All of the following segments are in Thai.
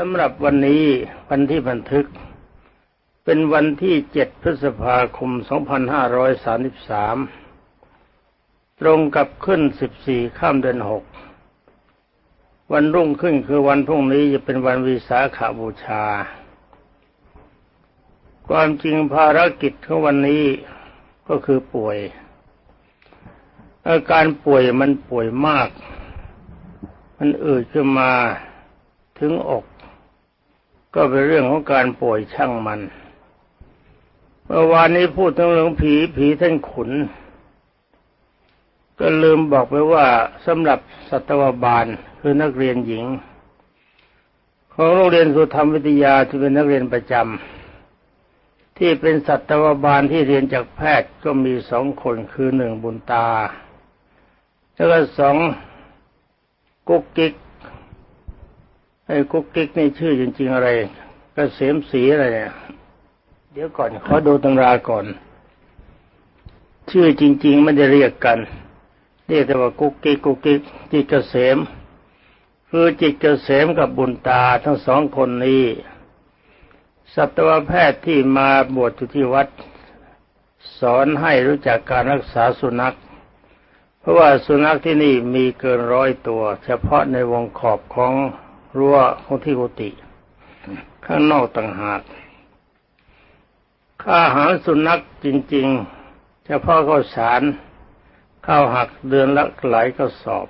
สำหรับวันนี้วันที่บันทึก เป็นวันที่ 7 พฤษภาคม 2533 ตรงกับขึ้น 14 ข้ามเดือน 6 วันรุ่งขึ้นคือวันพรุ่งนี้จะเป็นวันวิสาขาบูชา ความจริงภารกิจของวันนี้ก็คือป่วย อาการป่วยมันป่วยมาก มันอืดขึ้นมาถึงอก ก็เป็นเรื่องของการป่วยช่างมัน เมื่อวานนี้พูดถึงเรื่องผีผีท่านขุน ก็ลืมบอกไปว่าสำหรับสัตวบาลคือนักเรียนหญิง ของโรงเรียนสุธรรมวิทยาที่เป็นนักเรียนประจำที่เป็นสัตวบาลที่เรียนจากแพทย์ก็มีสองคนคือหนึ่งบุญตา แล้วก็สองกุ๊กกิ๊ก ไอ้กุ๊กกิ๊กนี่ชื่อจริง ๆ อะไรกเกษมสีอะไรเนี่ยเดี๋ยวก่อนขอดูตำราก่อน ชื่อจริง ๆ ไม่ได้เรียกกัน เรียกแต่ว่ากุ๊กกิ๊กกุ๊กกิ๊กจิตเกษมคือจิตเกษมกับบุญตาทั้งสองคนนี้สัตวแพทย์ที่มาบวชอยู่ที่วัด สอนให้รู้จักการรักษาสุนัข เพราะว่าสุนัขที่นี่มีเกินร้อยตัว เฉพาะในวงขอบของ รั้วของที่กุฏิข้างนอกต่างหากค่าอาหารสุนัขจริงๆเฉพาะข้าวสารข้าวหักเดือนละหลายก็สอบ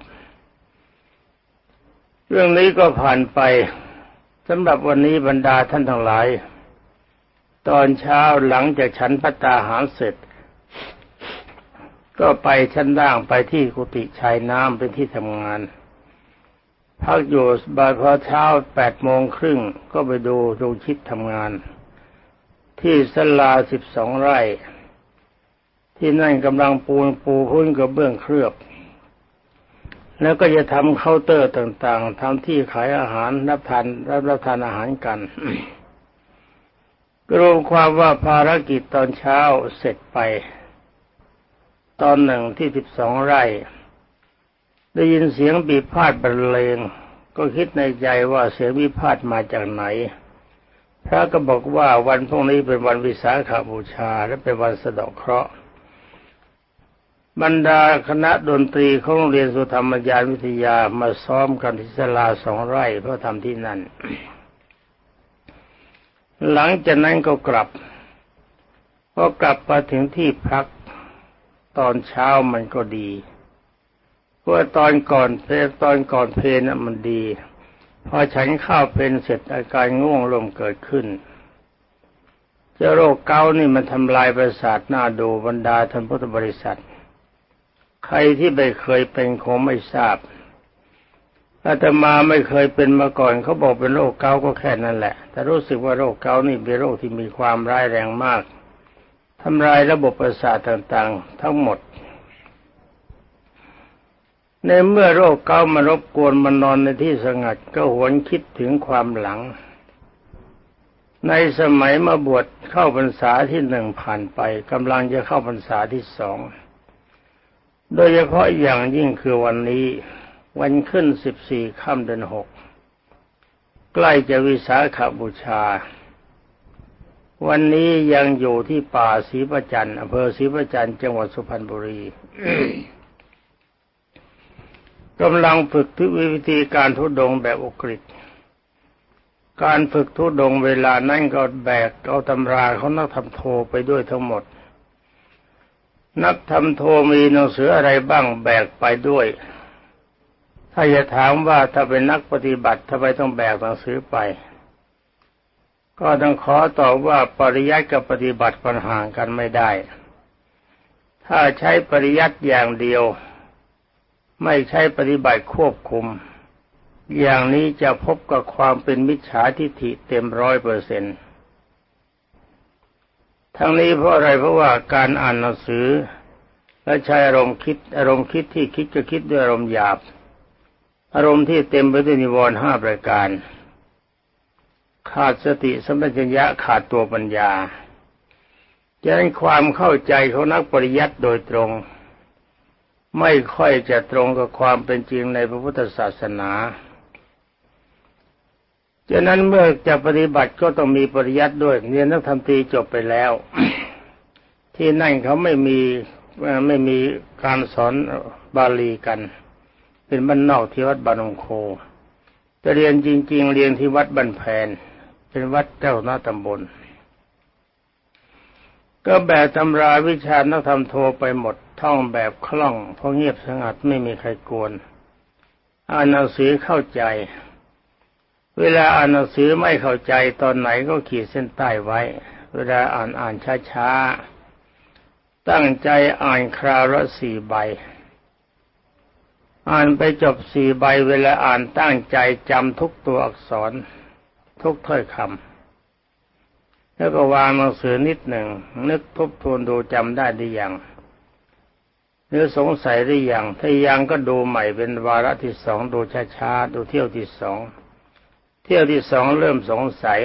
เรื่องนี้ก็ผ่านไปสำหรับวันนี้บรรดาท่านทั้งหลาย ตอนเช้าหลังจากฉันพัตตาหารเสร็จ ก็ไปชั้นล่างไปที่กุฏิชายน้ำเป็นที่ทำงาน พักอยู่บ่ายพอเช้าแปดโมงครึ่งก็ไปดูดวงชิดทำงาน ที่สลาสิบสองไร่ ที่นั่นกำลังปูนปูพื้นกับเบื้องเคลือบ แล้วก็จะทำเคาน์เตอร์ต่างๆทำที่ขายอาหารรับทานรับรับทานอาหารกันรวมความว่าภารกิจตอนเช้าเสร็จไป ตอนหนึ่งที่สิบสองไร่ ได้ยินเสียงบีพาดบรรเลงก็คิดในใจว่าเสียงวิพาทมาจากไหน พระก็บอกว่าวันพรุ่งนี้เป็นวันวิสาขบูชาและเป็นวันสะดอกเคราะห์บรรดาคณะดนตรีของโรงเรียนสุธรรมยานวิทยามาซ้อมกันที่ศาลาสองไร่เพื่อทำที่นั่น หลังจากนั้นก็กลับพอกลับมาถึงที่พักตอนเช้ามันก็ดี ว่าตอนก่อนเพลตอนก่อนเพลน่ะมันดี พอฉันข้าวเพลนเสร็จอาการง่วงลมเกิดขึ้นเจ้าโรคเกาต์นี่มันทำลายประสาทหน้าดูบรรดาท่านพุทธบริษัท ใครที่ไม่เคยเป็นคงไม่ทราบอาตมาไม่เคยเป็นมาก่อนเขาบอกเป็นโรคเกาต์ก็แค่นั้นแหละ แต่รู้สึกว่าโรคเกาต์นี่เป็นโรคที่มีความร้ายแรงมากทำลายระบบประสาทต่างๆ ทั้งหมด ในเมื่อโรคเกามารบกวนมันนอนในที่สงัดก็หวนคิดถึงความหลัง ในสมัยมาบวชเข้าพรรษาที่หนึ่งผ่านไปกำลังจะเข้าพรรษาที่สองโดยเฉพาะอย่างยิ่งคือวันนี้ วันขึ้นสิบสี่ค่ำเดือนหกใกล้จะวิสาขบูชา วันนี้ยังอยู่ที่ป่าศรีประจันอำเภอศรีประจันจังหวัดสุพรรณบุรี กำลังฝึกทุกวิธีการทุดงแบบอกฤษการฝึกทุดงเวลานั้นก็แบกเอาตำราเขานักทำโทไปด้วยทั้งหมด นักทำโทมีหนังสืออะไรบ้างแบกไปด้วย ถ้าจะถามว่าถ้าเป็นนักปฏิบัติทำไมต้องแบกหนังสือไป ก็ต้องขอตอบว่าปริยัติกับปฏิบัติปัญห่างกันไม่ได้ ถ้าใช้ปริยัติอย่างเดียว ไม่ใช้ปฏิบัติควบคุม อย่างนี้จะพบกับความเป็นมิจฉาทิฏฐิเต็มร้อยเปอร์เซ็นต์ทั้งนี้เพราะอะไรเพราะว่าการอ่านหนังสือ และใช้อารมณ์คิดอารมณ์คิดที่คิดจะคิดด้วยอารมณ์หยาบ อารมณ์ที่เต็มไปด้วยนิวรณ์ห้าประการ ขาดสติสัมปชัญญะขาดตัวปัญญาจะนั้นความเข้าใจของนักปริยัติโดยตรง ไม่ค่อยจะตรงกับความเป็นจริงในพระพุทธศาสนาฉะนั้นเมื่อจะปฏิบัติก็ต้องมีปริยัติด้วยเรียนนักธรรมตรีจบไปแล้ว ที่นั่นเขาไม่มีไม่มีการสอนบาลีกัน เป็นบ้านนอกที่วัดบานงโคจะเรียนจริง ๆ เรียนที่วัดบันแพนเป็นวัดเจ้าหน้าตำบล ก็แบบตำราวิชานักธรรมโทไปหมด ท่องแบบคล่องเพราะเงียบสงัดไม่มีใครกวนอ่านหนังสือเข้าใจ เวลาอ่านหนังสือไม่เข้าใจตอนไหนก็ขีดเส้นใต้ไว้ เวลาอ่านอ่านช้าๆ ตั้งใจอ่านคราวละสี่ใบ อ่านไปจบสี่ใบ เวลาอ่านตั้งใจจำทุกตัวอักษร ทุกถ้อยคำแล้วก็วางหนังสือนิดหนึ่งนึกทบทวนดูจำได้หรือยัง หรือสงสัยหรือยังถ้ายังก็ดูใหม่เป็นวาระที่สองดูช้าๆดูเที่ยวที่สองเที่ยวที่สองเริ่มสงสัย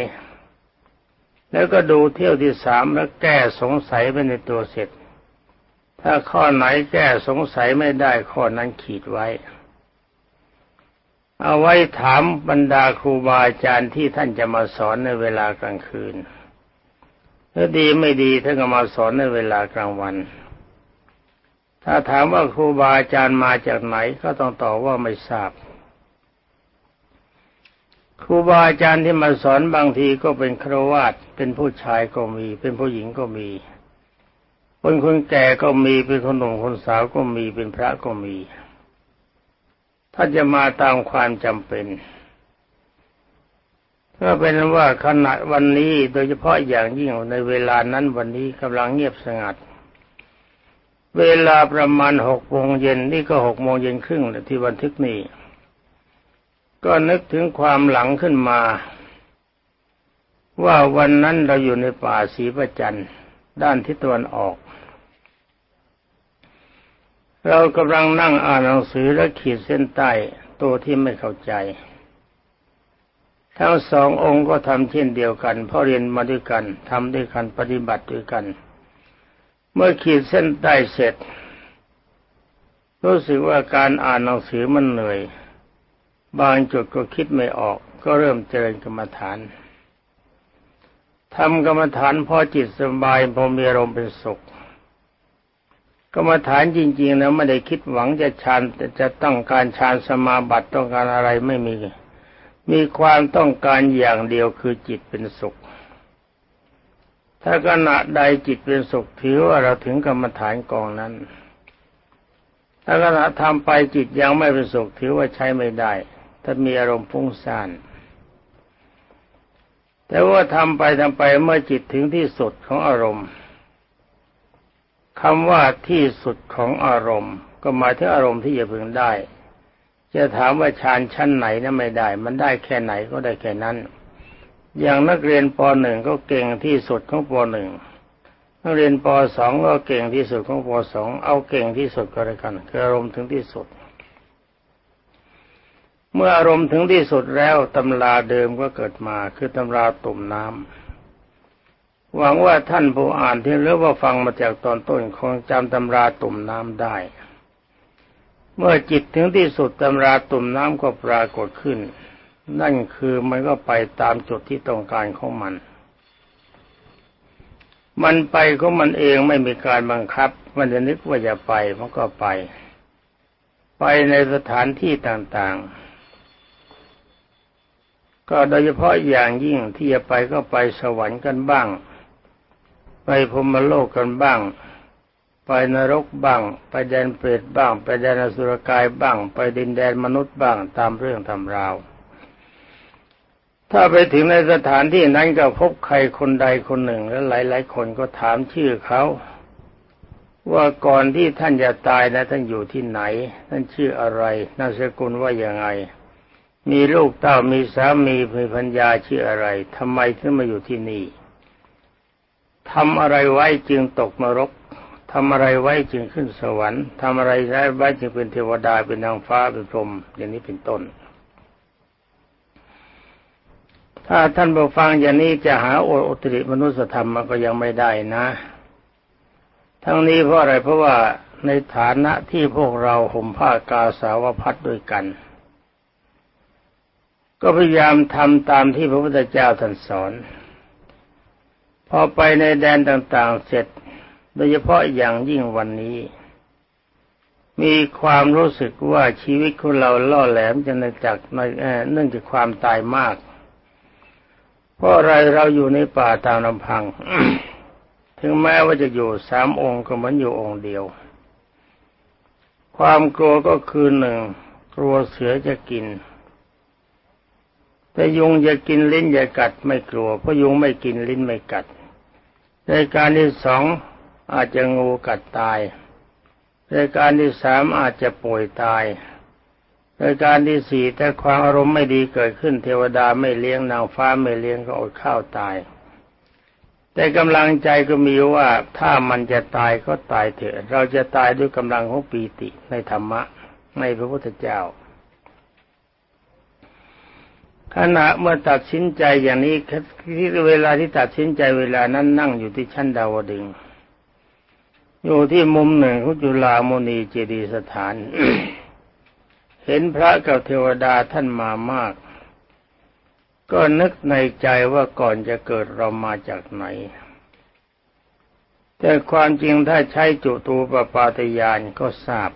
แล้วก็ดูเที่ยวที่สามแล้วแก้สงสัยไปในตัวเสร็จ ถ้าข้อไหนแก้สงสัยไม่ได้ข้อนั้นขีดไว้ เอาไว้ถามบรรดาครูบาอาจารย์ที่ท่านจะมาสอนในเวลากลางคืนถ้าดีไม่ดีท่านก็มาสอนในเวลากลางวัน ถ้าถามว่าครูบาอาจารย์มาจากไหนก็ต้องตอบว่าไม่ทราบครูบาอาจารย์ที่มาสอนบางทีก็เป็นครวาตเป็นผู้ชายก็มี เป็นผู้หญิงก็มีคนคนแก่ก็มีเป็นคนหนุ่มคนสาวก็มีเป็นพระก็มี ถ้าจะมาตามความจำเป็นก็เป็นว่าขณะวันนี้โดยเฉพาะอย่างยิ่งในเวลานั้นวันนี้กำลังเงียบสงัด เวลาประมาณหกโมงเย็นนี่ก็หกโมงเย็นครึ่งที่บันทึกนี้ ก็นึกถึงความหลังขึ้นมา ว่าวันนั้นเราอยู่ในป่าสีประจันด้านทิศตะวันออก เรากำลังนั่งอ่านหนังสือและขีดเส้นใต้ตัวที่ไม่เข้าใจ ทั้งสององค์ก็ทำเช่นเดียวกันเพราะเรียนมาด้วยกันทำด้วยกันปฏิบัติด้วยกัน เมื่อขีดเส้นใต้เสร็จ รู้สึกว่าการอ่านหนังสือมันเหนื่อย บางจุดก็คิดไม่ออก ก็เริ่มเจริญกรรมฐานทำกรรมฐานพอจิตสบายพอมีอารมณ์เป็นสุข กรรมฐานจริงๆนะไม่ได้คิดหวังจะฌานจะต้องการฌานสมาบัติต้องการอะไรไม่มี มีความต้องการอย่างเดียวคือจิตเป็นสุข ถ้าขณะใดจิตเป็นสุขถือว่าเราถึงกรรมฐานกองนั้น ถ้าขณะทำไปจิตยังไม่เป็นสุขถือว่าใช้ไม่ได้ ถ้ามีอารมณ์ฟุ้งซ่านแต่ว่าทำไปทำไปเมื่อจิตถึงที่สุดของอารมณ์คำว่าที่สุดของอารมณ์ ก็หมายถึงอารมณ์ที่จะพึงได้ จะถามว่าฌานชั้นไหนนะไม่ได้ มันได้แค่ไหนก็ได้แค่นั้น อย่างนักเรียนป .1 ก็เก่งที่สุดของป .1 นักเรียนป .2 ก็เก่งที่สุดของป .2 เอาเก่งที่สุดก็แล้วกันคืออารมณ์ถึงที่สุด เมื่ออารมณ์ถึงที่สุดแล้วตำราเดิมก็เกิดมาคือตำราตุ่มน้ำหวังว่าท่านผู้อ่านที่หรือว่าฟังมาจากตอนต้นคงจำตำราตุ่มน้ำได้ เมื่อจิตถึงที่สุดตำราตุ่มน้ำก็ปรากฏขึ้น นั่นคือมันก็ไปตามจุดที่ต้องการของมัน มันไปของมันเองไม่มีการบังคับ มันจะนึกว่าจะไปมันก็ไป ไปในสถานที่ต่างๆ ก็โดยเฉพาะอย่างยิ่งที่จะไปก็ไปสวรรค์กันบ้าง ไปพรมโลกกันบ้าง ไปนรกบ้าง ไปแดนเปรตบ้าง ไปแดนอสุรกายบ้าง ไปดินแดนมนุษย์บ้างตามเรื่องทำราว ถ้าไปถึงในสถานที่นั้นก็พบใครคนใดคนหนึ่ง แล้วหลายๆคนก็ถามชื่อเขาว่าก่อนที่ท่านจะตายนะท่านอยู่ที่ไหน ท่านชื่ออะไรนามสกุลว่าอย่างไง มีลูกเต้ามีสามีมีพัญญาชื่ออะไรทำไมถึงมาอยู่ที่นี่ทำอะไรไว้จึงตกนรกทำอะไรไว้จึงขึ้นสวรรค์ทำอะไรไว้จึงเป็นเทวดาเป็นนางฟ้าเป็นพรหมอย่างนี้เป็นต้น ถ้าท่านผู้ฟังอย่างนี้จะหาโอตริมนุสธรรมมันก็ยังไม่ได้นะ ทั้งนี้เพราะอะไรเพราะว่าในฐานะที่พวกเราห่มผ้ากาสาวพัดด้วยกัน ก็พยายามทำตามที่พระพุทธเจ้าท่านสอน พอไปในแดนต่างๆเสร็จ โดยเฉพาะอย่างยิ่งวันนี้ มีความรู้สึกว่าชีวิตของเราล่อแหลมจะนจากเนื่องจากความตายมาก ราะอะไรเราอยู่ในป่าตามลำพัง ถึงแม้ว่าจะอยู่สามองค์ก็เหมือนอยู่องค์เดียว ความกลัวก็คือหนึ่งกลัวเสือจะกิน แต่ยุงจะกินลิ้นจะกัดไม่กลัว เพราะยุงไม่กินลิ้นไม่กัดในการที่สองอาจจะงูกัดตายในการที่สามอาจจะป่วยตาย ในการที่สี่ถ้าความอารมณ์ไม่ดีเกิดขึ้นเทวดาไม่เลี้ยงนางฟ้าไม่เลี้ยงก็อดข้าวตาย แต่กำลังใจก็มีว่าถ้ามันจะตายก็ตายเถอะ เราจะตายด้วยกำลังของปีติในธรรมะในพระพุทธเจ้าขณะเมื่อตัดสินใจอย่างนี้ที่เวลาที่ตัดสินใจเวลานั้นนั่งอยู่ที่ชั้นดาวดึงอยู่ที่มุมหนึ่งของจุฬามณีเจดีสถาน เห็นพระกับเทวดาท่านมามาก ก็นึกในใจว่าก่อนจะเกิดเรามาจากไหน แต่ความจริงถ้าใช้จุตูปปาตยานก็ทราบ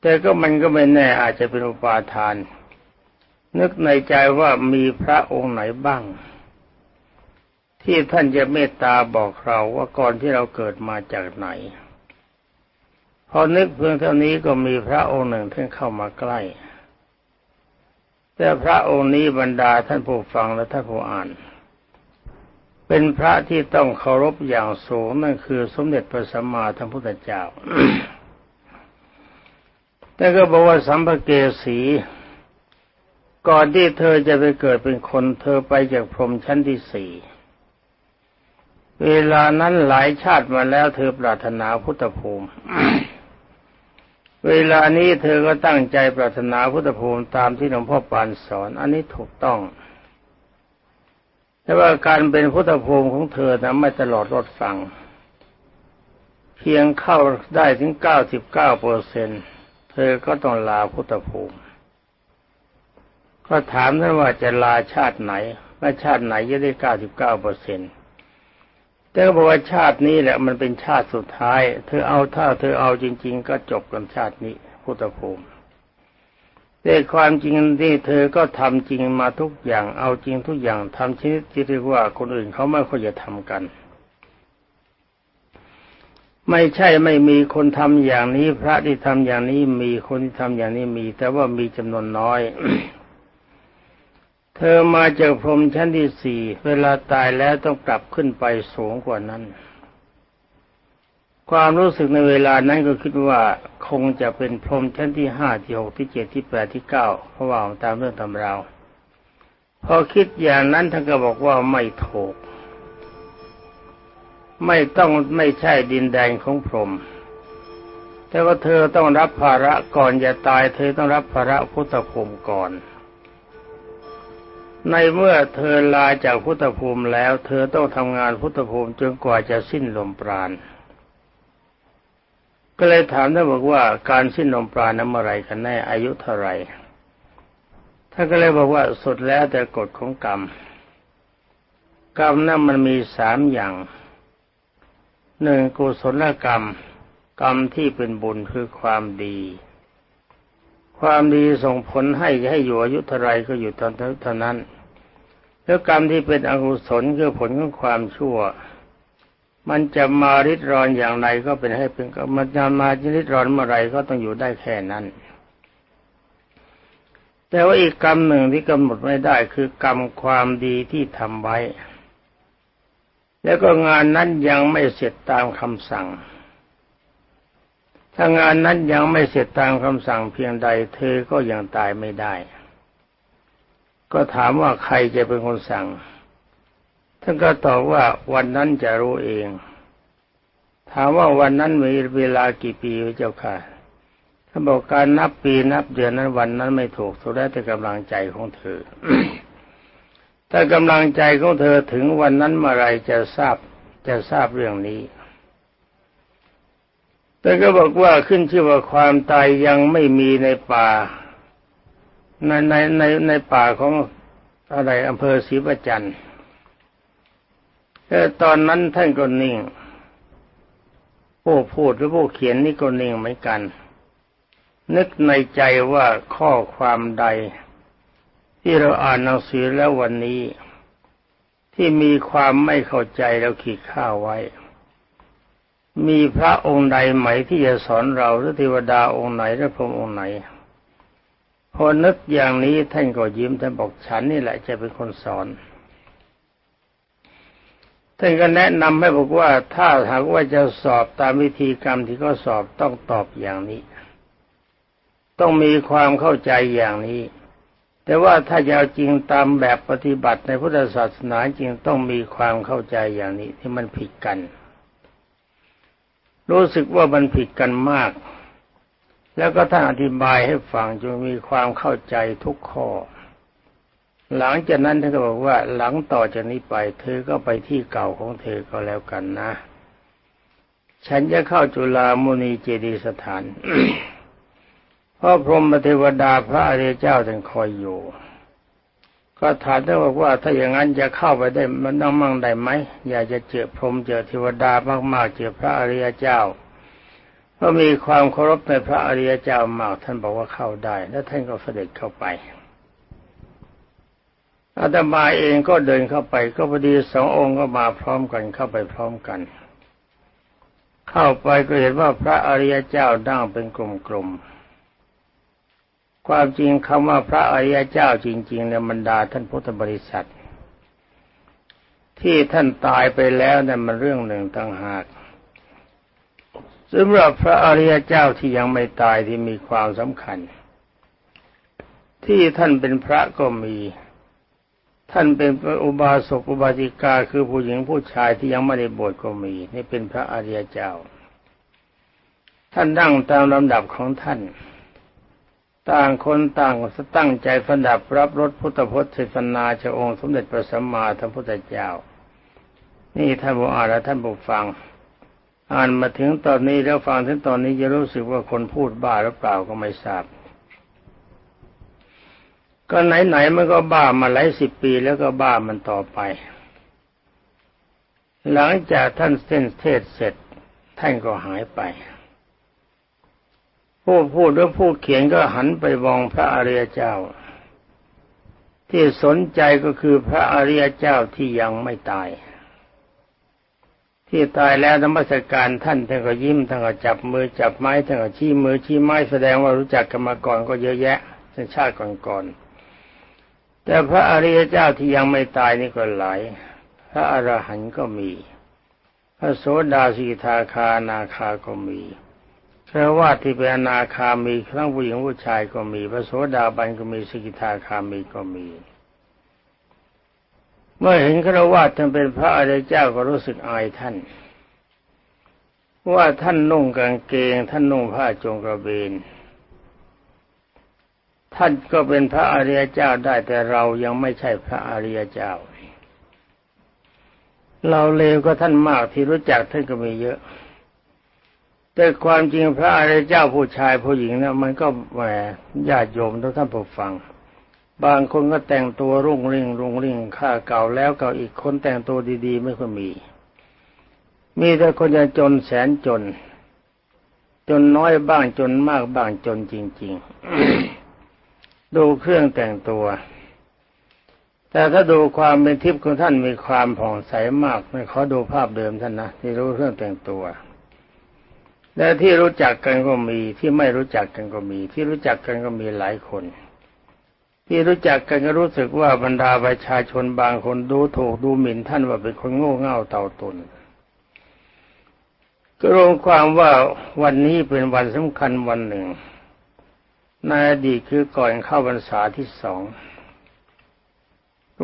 แต่ก็มันก็ไม่แน่อาจจะเป็นอุปาทาน นึกในใจว่ามีพระองค์ไหนบ้าง ที่ท่านจะเมตตาบอกเราว่าก่อนที่เราเกิดมาจากไหน พอนึกเพียงเท่านี้ก็มีพระองค์หนึ่งท่านเข้ามาใกล้ แต่พระองค์นี้บรรดาท่านผู้ฟังและท่านผู้อ่าน เป็นพระที่ต้องเคารพอย่างสูงนั่นคือสมเด็จพระสัมมาสัมพุทธเจ้าแต่ก็บอกว่าสัมภเกสีก่อนที่เธอจะไปเกิดเป็นคนเธอไปจากพรหมชั้นที่สี่เวลานั้นหลายชาติมาแล้วเธอปรารถนาพุทธภูมิ เวลานี้เธอก็ตั้งใจปรารถนาพุทธภูมิตามที่หลวงพ่อปานสอน อันนี้ถูกต้อง แต่ว่าการเป็นพุทธภูมิของเธอนะไม่ตลอดรอดฟัง เพียงเข้าได้ถึงเก้าสิบเก้าเปอร์เซ็นเธอก็ต้องลาพุทธภูมิ ก็ถามท่านว่าจะลาชาติไหนว่าชาติไหนจะได้เก้าสิบเก้าเปอร์เซ็นต์ แต่ก็บอกว่าชาตินี้แหละมันเป็นชาติสุดท้าย เธอเอาถ้าเธอเอาจริง ๆ ก็จบกันชาตินี้พุทธภูมิแต่ความจริงที่เธอก็ทำจริงมาทุกอย่าง เอาจริงทุกอย่างทำชนิดที่เรียกว่าคนอื่นเขาไม่ค่อยจะทำกัน ไม่ใช่ไม่มีคนทำอย่างนี้ พระที่ทำอย่างนี้มีคนที่ทำอย่างนี้มี แต่ว่ามีจำนวนน้อย เธอมาจากพรมชั้นที่สี่เวลาตายแล้วต้องกลับขึ้นไปสูงกว่านั้น ความรู้สึกในเวลานั้นก็คิดว่าคงจะเป็นพรมชั้นที่ห้าที่หกที่เจ็ดที่แปดที่เก้าเพราะว่าตามเรื่องตำราวพอคิดอย่างนั้นท่านก็บอกว่าไม่ถูก ไม่ต้องไม่ใช่ดินแดนของพรหมแต่ว่าเธอต้องรับภาระก่อนจะตาย เธอต้องรับภาระพุทธภูมิก่อน ในเมื่อเธอลาจากพุทธภูมิแล้ว เธอต้องทำงานพุทธภูมิจนกว่าจะสิ้นลมปราณก็เลยถามท่านบอกว่าการสิ้นลมปราณนั้นเมื่อไรกันแน่อายุเท่าไหร่ท่านก็เลยบอกว่าสุดแล้วแต่กฎของกรรม กรรมนั้นมันมีสามอย่างหนึ่งกุศลกรรม กรรมที่เป็นบุญคือความดี ความดีส่งผลให้ให้อยู่อายุเท่าไรก็อยู่ตอนเท่านั้น แล้วกรรมที่เป็นอกุศลคือผลของความชั่ว มันจะมาริดรอนอย่างไรก็เป็นให้เป็นมันจะมาริดรอนเมื่อไรก็ต้องอยู่ได้แค่นั้น แต่ว่าอีกกรรมหนึ่งที่กำหนดไม่ได้คือกรรมความดีที่ทำไว้ แล้วก็งานนั้นยังไม่เสร็จตามคำสั่ง ถ้างานนั้นยังไม่เสร็จตามคำสั่งเพียงใด เธอก็ยังตายไม่ได้ ก็ถามว่าใครจะเป็นคนสั่ง ท่านก็ตอบว่าวันนั้นจะรู้เอง ถามว่าวันนั้นมีเวลากี่ปีเจ้าค่ะท่านบอกการนับปีนับเดือนนั้นวันนั้นไม่ถูกสุดแล้วแต่กำลังใจของเธอ ถ้ากำลังใจของเธอถึงวันนั้นเมื่อไรจะทราบจะทราบเรื่องนี้ แต่ก็บอกว่าขึ้นชื่อว่าความตายยังไม่มีในป่า ในในในในป่าของอะไรอำเภอศรีประจันทร์แต่ตอนนั้นท่านก็นิ่งผู้พูดหรือผู้เขียนนี่ก็นิ่งเหมือนกัน นึกในใจว่าข้อความใด ที่เราอ่านหนังสือแล้ววันนี้ ที่มีความไม่เข้าใจเราขีดข้าไว้ มีพระองค์ใดไหมที่จะสอนเราหรือเทวดาองค์ไหนหรือพระองค์ไหน พอนึกอย่างนี้ท่านก็ยิ้มท่านบอกฉันนี่แหละจะเป็นคนสอนท่านก็แนะนำให้บอกว่าถ้าหากว่าจะสอบตามวิธีกรรมที่เขาสอบต้องตอบอย่างนี้ ต้องมีความเข้าใจอย่างนี้ แต่ว่าถ้าจะเอาจริงตามแบบปฏิบัติในพุทธศาสนาจริงต้องมีความเข้าใจอย่างนี้ที่มันผิดกัน รู้สึกว่ามันผิดกันมาก แล้วก็ท่านอธิบายให้ฟังจนมีความเข้าใจทุกข้อ หลังจากนั้นท่านก็บอกว่าหลังต่อจากนี้ไป เธอก็ไปที่เก่าของเธอก็แล้วกันนะ ฉันจะเข้าจุฬามุนีเจดีสถานเพราะพรหมเทวดาพระอริยเจ้าท่านคอยอยู่ ก็ถามท่านบอกว่าถ้าอย่างนั้นจะเข้าไปได้มันต้องมั่งได้ไหมอยากจะเจอพรหมเจอเทวดามากๆเจอพระอริยเจ้าก็มีความเคารพในพระอริยเจ้ามากท่านบอกว่าเข้าได้ แล้วท่านก็เสด็จเข้าไปอาตมาเองก็เดินเข้าไป ก็พอดีสององค์ก็มาพร้อมกันเข้าไปพร้อมกัน เข้าไปก็เห็นว่าพระอริยเจ้าดั้งเป็นกลมๆ ความจริงคำว่าพระอริยเจ้าจริงๆในบรรดาท่านพุทธบริษัท ที่ท่านตายไปแล้วเนั่นมันเรื่องหนึ่งต่างหากสำหรับพระอริยเจ้าที่ยังไม่ตายที่มีความสำคัญ ที่ท่านเป็นพระก็มี ท่านเป็นอุบาสกอุบาสิกาคือผู้หญิงผู้ชายที่ยังไม่ได้บวชก็มี นี่เป็นพระอริยเจ้า ท่านนั่งตามลำดับของท่าน ต่างคนต่างตั้งใจฟันดับรับรสพุทธพจน์เทศนาชองค์สมเด็จพระสัมมาสัมพุทธเจ้า นี่ท่านผู้อ่านและท่านผู้ฟัง อ่านมาถึงตอนนี้แล้วฟังถึงตอนนี้จะรู้สึกว่าคนพูดบ้าหรือเปล่าก็ไม่ทราบ ก็ไหนๆมันก็บ้ามาหลายสิบปีแล้วก็บ้ามันต่อไป หลังจากท่านเส้นเทศเสร็จท่านก็หายไป ผู้พูดหรือผู้เขียนก็หันไปมองพระอริยเจ้า ที่สนใจก็คือพระอริยเจ้าที่ยังไม่ตาย ที่ตายแล้วธรรมสการท่านท่านก็ยิ้มท่านก็จับมือจับไม้ท่านก็ชี้มือชี้ไม้แสดงว่ารู้จักกันมาก่อนก็เยอะแยะชาติก่อนๆแต่พระอริยเจ้าที่ยังไม่ตายนี่ก็หลายพระอรหันต์ก็มี พระโสดาสีทาคานาคาก็มี พระว่าที่เป็นอนาคามีทั้งผู้หญิงผู้ชายก็มี พระโสดาบันก็มีสกิทาคามีก็มี เมื่อเห็นฆราวาสท่านเป็นพระอริยเจ้าก็รู้สึกอายท่าน ว่าท่านนุ่งกางเกง ท่านนุ่งผ้าจงกระเบนท่านก็เป็นพระอริยเจ้าได้แต่เรายังไม่ใช่พระอริยเจ้า เราเลวก็ท่านมากที่รู้จักท่านก็มีเยอะ แต่ความจริงพระอริยเจ้าผู้ชายผู้หญิงนะมันก็แหมญาติโยมทุกท่านผู้ฟัง บางคนก็แต่งตัวรุ่งริ่งรุ่งริ่งค่าเก่าแล้วเก่าอีกคนแต่งตัวดีๆ ไม่ค่อยมี มีแต่คนจะจนแสนจน จนน้อยบ้างจนมากบ้างจนจริง ๆ ดูเครื่องแต่งตัว แต่ถ้าดูความเป็นทิพย์ของท่านมีความผ่องใสมากไม่ขอดูภาพเดิมท่านนะที่รู้เครื่องแต่งตัว และที่รู้จักกันก็มีที่ไม่รู้จักกันก็มี ที่รู้จักกันก็มีหลายคน ที่รู้จักกันก็รู้สึกว่าบรรดาประชาชนบางคนดูถูกดูหมิ่นท่านว่าเป็นคนโง่เง่าเต่าตนก็รวมความว่าวันนี้เป็นวันสำคัญวันหนึ่งในอดีตคือก่อนเข้าพรรษาที่สอง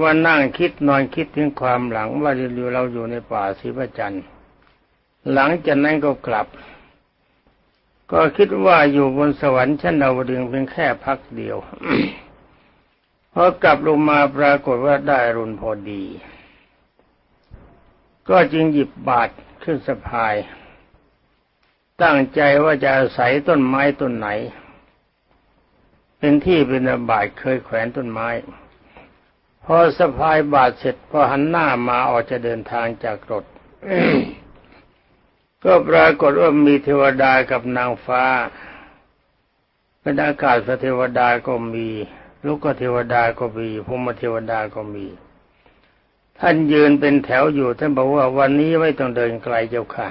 ว่านั่งคิดนอนคิดถึงความหลังว่าเราอยู่ในป่าศรีประจันหลังจากนั้นก็กลับ ก็คิดว่าอยู่บนสวรรค์ชั้นดาวดึงเป็นแค่พักเดียวพอกลับลงมาปรากฏว่าได้รุนพอดี ก็จึงหยิบบาตรขึ้นสะพาย ตั้งใจว่าจะอาศัยต้นไม้ต้นไหน เป็นที่เป็นบาทเคยแขวนต้นไม้ พอสะพายบาทเสร็จพอหันหน้ามาออกจะเดินทางจากรถ ก็ปรากฏว่ามีเทวดากับนางฟ้าเป็นอากาศเทวดาก็มีลูกก็เทวดาก็มีพมเทวดาก็มี ท่านยืนเป็นแถวอยู่ ท่านบอกว่าวันนี้ไม่ต้องเดินไกลเจ้าค่ะ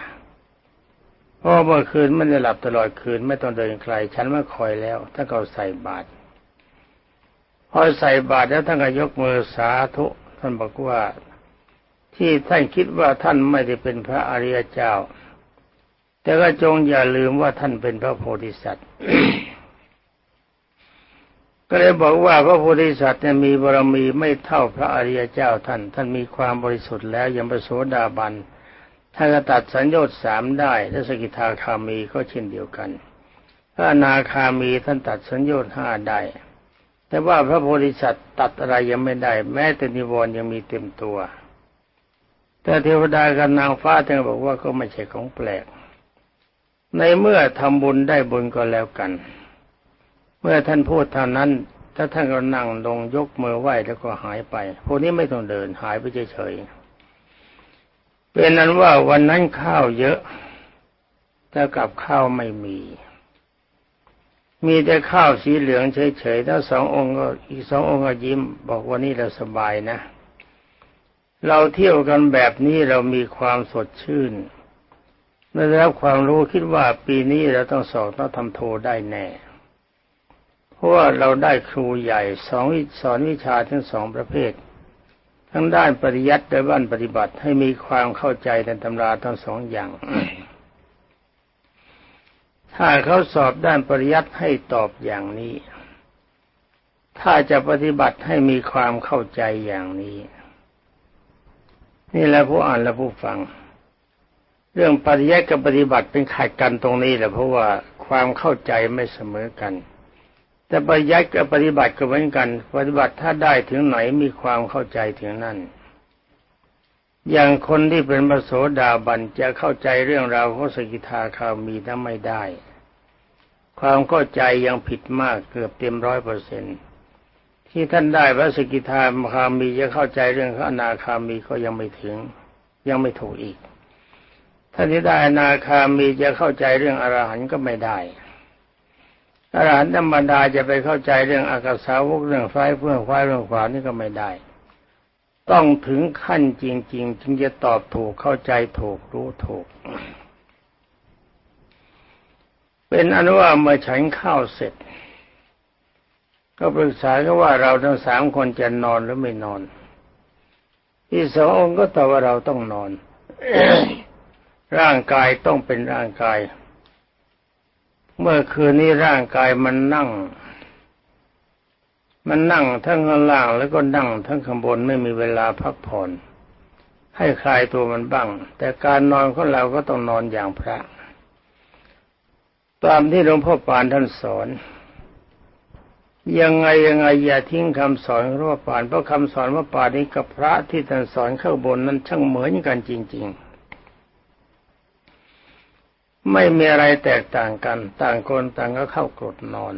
เพราะเมื่อคืนไม่ได้หลับตลอดคืนไม่ต้องเดินไกล ฉันมาคอยแล้วท่านก็ใส่บาตรพอใส่บาตรแล้วท่านก็ยกมือสาธุท่านบอกว่า ที่ท่านคิดว่าท่านไม่ได้เป็นพระอริยเจ้า แต่ก็จงอย่าลืมว่าท่านเป็นพระโพธิสัตว์ ก็เลยบอกว่าพระโพธิสัตว์เนี่ยมีบารมีไม่เท่าพระอริยเจ้าท่าน ท่านมีความบริสุทธิ์แล้วยังประโสดาบันท่านก็ตัดสัญญาณสามได้ และสกิทาคามีก็เช่นเดียวกันพระอนาคามีท่านตัดสัญญาณห้าได้ แต่ว่าพระโพธิสัตว์ตัดอะไรยังไม่ได้ แม้แต่นิวรณ์ยังมีเต็มตัว แต่เทวดากับนางฟ้าท่านบอกว่าก็ไม่ใช่ของแปลก ในเมื่อทำบุญได้บุญก็แล้วกัน เมื่อท่านพูดเท่านั้น ถ้าท่านก็นั่งลงยกมือไหว้แล้วก็หายไป พวกนี้ไม่ต้องเดินหายไปเฉยๆเป็นนั้นว่าวันนั้นข้าวเยอะแต่กับข้าวไม่มี มีแต่ข้าวสีเหลืองเฉยๆถ้าสององค์ก็อีกสององค์ก็ยิ้ม บอกว่านี่เราสบายนะ เราเที่ยวกันแบบนี้เรามีความสดชื่น เมื่อได้รับความรู้คิดว่าปีนี้เราต้องสอบต้องทำโทได้แน่ เพราะว่าเราได้ครูใหญ่สองสอนวิชาทั้งสองประเภท ทั้งด้านปริยัติและด้านปฏิบัติให้มีความเข้าใจในตำราทั้งสองอย่าง ถ้าเขาสอบด้านปริยัติให้ตอบอย่างนี้ ถ้าจะปฏิบัติให้มีความเข้าใจอย่างนี้ นี่แหละผู้อ่านและผู้ฟัง เรื่องปริยัติกับปฏิบัติเป็นขัดกันตรงนี้แหละเพราะว่าความเข้าใจไม่เสมอกัน แต่ปริยัติกับปฏิบัติก็เหมือนกัน ปฏิบัติถ้าได้ถึงไหนมีความเข้าใจถึงนั่นอย่างคนที่เป็นพระโสดาบันจะเข้าใจเรื่องราวของสกิทาคามีถ้าไม่ได้ ความเข้าใจยังผิดมากเกือบเต็มร้อยเปอร์เซ็นต์ที่ท่านได้พระสกิทาคามีจะเข้าใจเรื่องพระอนาคามีก็ยังไม่ถึง ยังไม่ถูกอีก ท่าที่ได้อนาคามีจะเข้าใจเรื่องอรหันต์ก็ไม่ได้อรหันต์ธรรมดาจะไปเข้าใจเรื่องอากาสาวกเรื่องไฟเพื่องไฟเรื่องขวานี่ก็ไม่ได้ ต้องถึงขั้นจริงๆจึงจะตอบถูกเข้าใจถูกรู้ถูก เป็นอนุว่าเมื่อฉันข้าวเสร็จ ก็ปรึกษากันว่าเราทั้งสามคนจะนอนหรือไม่นอน ที่สององค์ก็ตอบว่าเราต้องนอน ร่างกายต้องเป็นร่างกาย เมื่อคืนนี้ร่างกายมันนั่ง มันนั่งทั้งข้างล่างแล้วก็นั่งทั้งข้างบนไม่มีเวลาพักผ่อนให้คลายตัวมันบ้าง แต่การนอนของเราก็ต้องนอนอย่างพระ ตามที่หลวงพ่อปานท่านสอน ยังไงยังไงอย่าทิ้งคำสอนของหลวงพ่อปานเพราะคำสอนว่าปานนี้กับพระที่ท่านสอนข้างบนนั้นช่างเหมือนกันจริง ๆ ไม่มีอะไรแตกต่างกัน ต่างคนต่างก็เข้ากรดนอน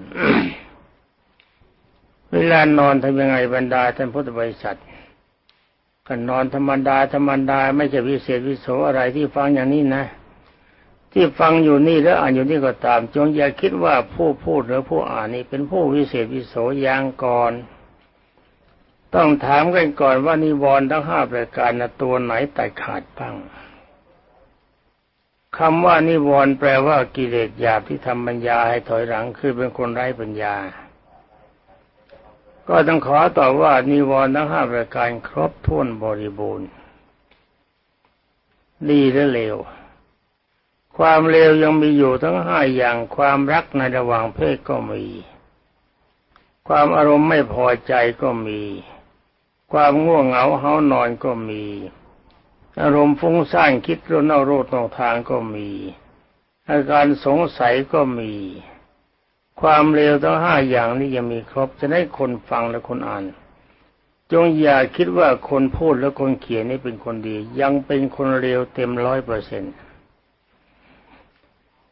เวลานอนทำยังไงบรรดาท่านพุทธบริษัทก็นอนธรรมดาธรรมดาไม่ใช่วิเศษวิโสอะไรที่ฟังอย่างนี้นะ ที่ฟังอยู่นี่แล้วอ่านอยู่นี่ก็ตาม จงอย่าคิดว่าผู้พูดหรือผู้อ่านนี่เป็นผู้วิเศษวิโสอย่างก่อนต้องถามกันก่อนว่านิวรณ์ทั้งห้าประการนะตัวไหนตัดขาดบ้าง คำว่านิวรณ์แปลว่ากิเลสหยาบที่ทำปัญญาให้ถอยหลังคือเป็นคนไร้ปัญญา ก็ต้องขอตอบว่านิวรณ์ทั้งห้าประการครบถ้วนบริบูรณ์ ดีและเลว ความเลวยังมีอยู่ทั้งห้าอย่าง ความรักในระหว่างเพศก็มี ความอารมณ์ไม่พอใจก็มี ความง่วงเหงาเฮานอนก็มี อารมณ์ฟุ้งซ่านคิดรนเอาโรดตรงทางก็มี อาการสงสัยก็มี ความเลวทั้งห้าอย่างนี้ยังมีครบจะได้คนฟังและคนอ่าน จงอย่าคิดว่าคนพูดและคนเขียนนี่เป็นคนดี ยังเป็นคนเลวเต็มร้อยเปอร์เซ็นต์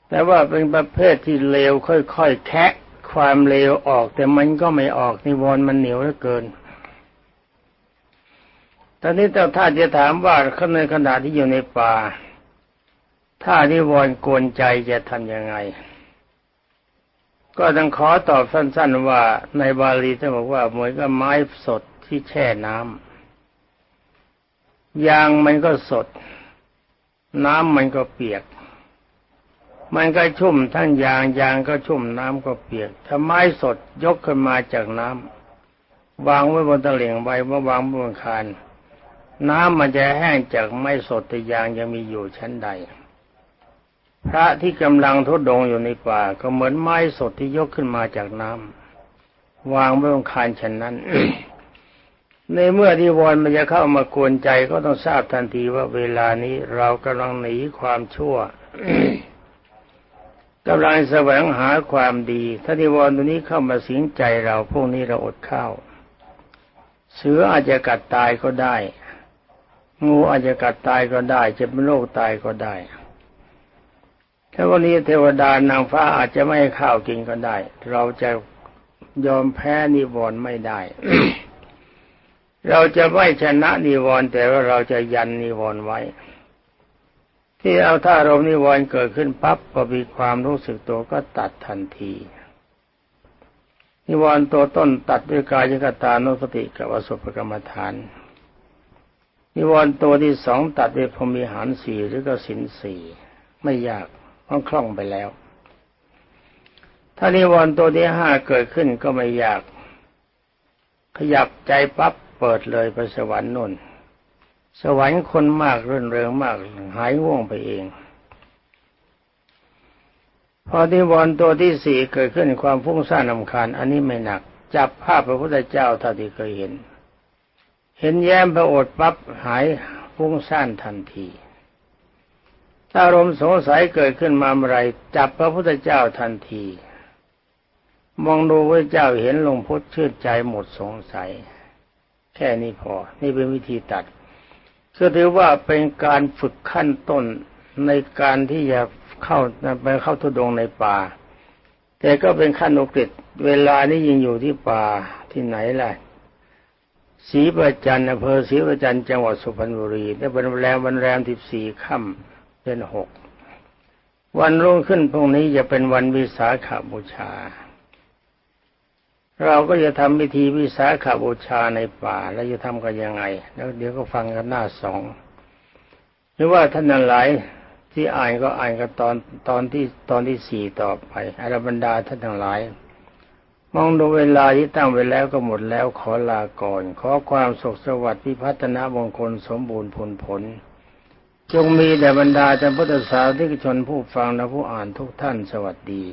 แต่ว่าเป็นประเภทที่เลวค่อยๆแคะความเลวออกแต่มันก็ไม่ออกนิวรณ์มันเหนียวเหลือเกิน ตอนนี้ถ้าท่าจะถามว่าในขณะที่อยู่ในป่า ถ้านิวรณ์กวนใจจะทำยังไง ก็ต้องขอตอบสั้น ๆ ว่าในบาลีท่านบอกว่าเหมือนกับไม้สดที่แช่น้ำยางมันก็สด น้ำมันก็เปียก มันก็ชุ่มทั้งยางยางก็ชุ่มน้ำก็เปียกถ้าไม้สดยกขึ้นมาจากน้ำวางไว้บนตะเหลียงใบมื่อวางบนคาน น้ำมันจะแห้งจากไม้สดแต่ยางยังมีอยู่ชั้นใด พระที่กำลังทุดงอยู่ในป่าก็เหมือนไม้สดที่ยกขึ้นมาจากน้ำวางไว้บนคานฉันนั้นในเมื่อที่วอนมันจะเข้ามากวนใจก็ต้องทราบทันทีว่าเวลานี้เรากำลังหนีความชั่วกำลังแสวงหาความดี ถ้านิวรณ์ตัวนี้เข้ามาสิงใจเราพวกนี้เราอดข้าว เสืออาจจะกัดตายก็ได้ งูอาจจะกัดตายก็ได้จะเป็นโรคตายก็ได้ถ้าวันนี้เทวดานางฟ้าอาจจะไม่ให้ข้าวกินก็ได้ เราจะยอมแพ้นิวรณ์ไม่ได้ เราจะไม่ชนะนิวรณ์แต่ว่าเราจะยันนิวรณ์ไว้ ที่เอาถ้าอารมณ์นิวรณ์เกิดขึ้นปั๊บพอมีความรู้สึกตัวก็ตัดทันที นิวรณ์ตัวต้นตัดด้วยกายกตานุสติกับอสุภกรรมฐาน นิวรณ์ตัวที่สองตัดด้วยพรมีหารสี่หรือก็สินสี่ไม่ยากต้องคล่องไปแล้ว ถ้านิวรณ์ตัวที่ห้าเกิดขึ้นก็ไม่ยาก ขยับใจปั๊บเปิดเลยไปสวรรค์นุ่น สวรรค์คนมากรื่นเริงมาก หายง่วงไปเอง พอที่วรตัวที่สี่เกิดขึ้นความฟุ้งซ่านลำคาญ อันนี้ไม่หนัก จับภาพพระพุทธเจ้าเท่าที่เคยเห็น เห็นแย้มพระโอษฐ์ปั๊บหายฟุ้งซ่านทันที ถ้าอารมณ์สงสัยเกิดขึ้นมาเมื่อไรจับพระพุทธเจ้าทันที มองดูพระเจ้าเห็นลงพุทธชื่นใจหมดสงสัย แค่นี้พอ นี่เป็นวิธีตัดก็ถือว่าเป็นการฝึกขั้นต้นในการที่จะเข้าไปเข้าทุดงในป่า แต่ก็เป็นขั้นอุกฤษเวลานี้ยังอยู่ที่ป่าที่ไหนล่ะ ศรีประจันอำเภอศรีประจันจังหวัดสุพรรณบุรีได้เป็นแรมวันแรมที่สี่ค่ำเดือนหกวันรุ่งขึ้นพรุ่งนี้จะเป็นวันวิสาขบูชา เราก็จะทำพิธีวิสาขบูชาในป่า แล้วจะทำกันยังไง แล้วเดี๋ยวก็ฟังกันหน้าสองหรือว่าท่านนันหลายที่อ่านก็อ่านกันตอนตอนที่ตอนที่สี่ต่อไปอารบรรดาท่านทั้งหลาย มองดูเวลาที่ตั้งไว้แล้วก็หมดแล้วขอลาก่อน ขอความสุขสวัสดิ์พิพัฒนามงคลสมบูรณ์ผลผล จงมีแด่บรรดาท่านพุทธศาสนิกชนผู้ฟังและผู้อ่านทุกท่านสวัสดี